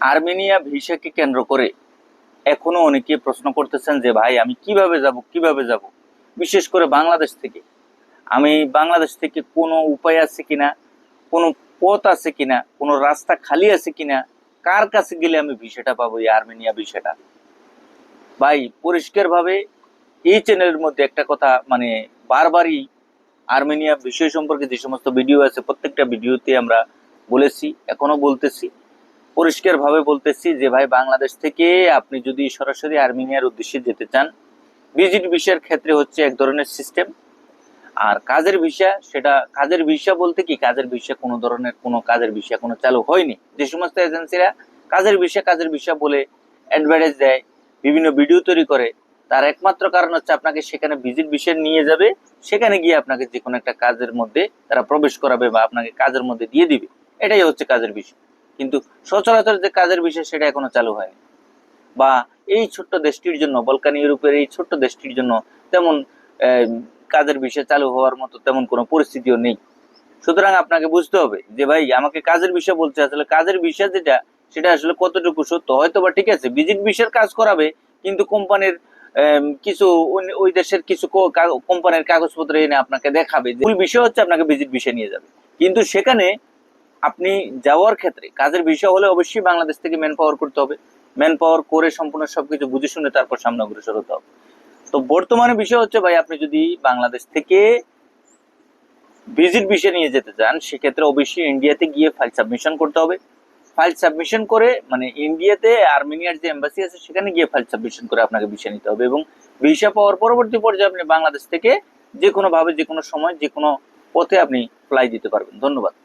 Armenia ভিসাকে কেন্দ্র করে এখনও অনেকে প্রশ্ন করতেছেন যে, ভাই, আমি কীভাবে যাব? কীভাবে যাব? বিশেষ করে বাংলাদেশ থেকে। আমি বাংলাদেশ থেকে কোনো উপায় আছে কিনা? কোনো পথ আছে কিনা? কোনো রাস্তা খালি আছে কিনা? কার কাছে গেলে আমি ভিসাটা পাবো, এই আর্মেনিয়া ভিসাটা? ভাই, পরিষ্কারভাবে এই চ্যানেলের মধ্যে একটা কথা মানে বারবারই আর্মেনিয়া বিষয় সম্পর্কে যে সমস্ত ভিডিও আছে, প্রত্যেকটা ভিডিওতে আমরা বলেছি, এখনও বলতেছি। পরিষ্কারভাবে বলতেছি যে, ভাই, বাংলাদেশ থেকে আপনি যদি সরাসরি আর্মেনিয়ার উদ্দেশ্যে যেতে চান, ভিজিট ভিসার ক্ষেত্রে হচ্ছে এক ধরনের সিস্টেম। আর কাজের ভিসা, সেটা কাজের ভিসা বলতে কি? কাজের ভিসা কোনো ধরনের কোনো কাজের ভিসা কোনো চালু হয়নি। যে সমস্ত এজেন্সিরা কাজের ভিসা কাজের ভিসা বলে অ্যাডভার্টাইজ দেয়, বিভিন্ন ভিডিও তৈরি করে, তার একমাত্র কারণ হচ্ছে আপনাকে সেখানে ভিজিট বিষয় নিয়ে যাবে, সেখানে গিয়ে আপনাকে যে কোনো একটা কাজের মধ্যে তারা প্রবেশ করাবে বা আপনাকে কাজের মধ্যে দিয়ে দিবে। এটাই হচ্ছে কাজের বিষয় কিন্তু সচরাচর যে কাজের বিষয় সেটা এখনও চালু হয়নি। বা এই ছোট্ট দেশটির জন্য, বলকান ইউরোপের এই ছোট্ট দেশটির জন্য তেমন কাজের বিষয় চালু হওয়ার মতো তেমন কোনো পরিস্থিতিও নেই। সুতরাং আপনাকে বুঝতে হবে যে ভাই, আমাকে কাজের বিষয় বলছে, আসলে কাজের বিষয় যেটা, সেটা আসলে কতটুকু সত্য? হয়তো বা ঠিক আছে ভিজিট বিষয়ের কাজ করাবে, কিন্তু কোম্পানির কিছু ওই- দেশের কিছু কোম্পানির কাগজপত্র এনে আপনাকে দেখাবে মূল বিষয় হচ্ছে আপনাকে ভিজিট বিষয় নিয়ে যাবে। কিন্তু সেখানে আপনি যাওয়ার ক্ষেত্রে কাজের বিষয় হলে অবশ্যই বাংলাদেশ থেকে ম্যান পাওয়ার করতে হবে। ম্যান পাওয়ার করে সম্পূর্ণ সবকিছু বুঝে শুনে তারপর সামনে অগ্রসর হতে হবে। তো বর্তমানে বিষয় হচ্ছে ভাই, আপনি যদি বাংলাদেশ থেকে ভিজিট বিষয় নিয়ে যেতে চান, সেক্ষেত্রে অবশ্যই ইন্ডিয়াতে গিয়ে ফাইল সাবমিশন করতে হবে। ফাইল সাবমিশন করে মানে ইন্ডিয়াতে আর্মেনিয়ার যে এম্বাসি আছে, সেখানে গিয়ে ফাইল সাবমিশন করে আপনাকে ভিসা নিতে হবে এবং ভিসা পাওয়ার পরবর্তী পর্যায়ে আপনি বাংলাদেশ থেকে যে কোনো ভাবে যে কোনো সময় যে কোনো পথে আপনি ফ্লাই দিতে পারবেন। ধন্যবাদ।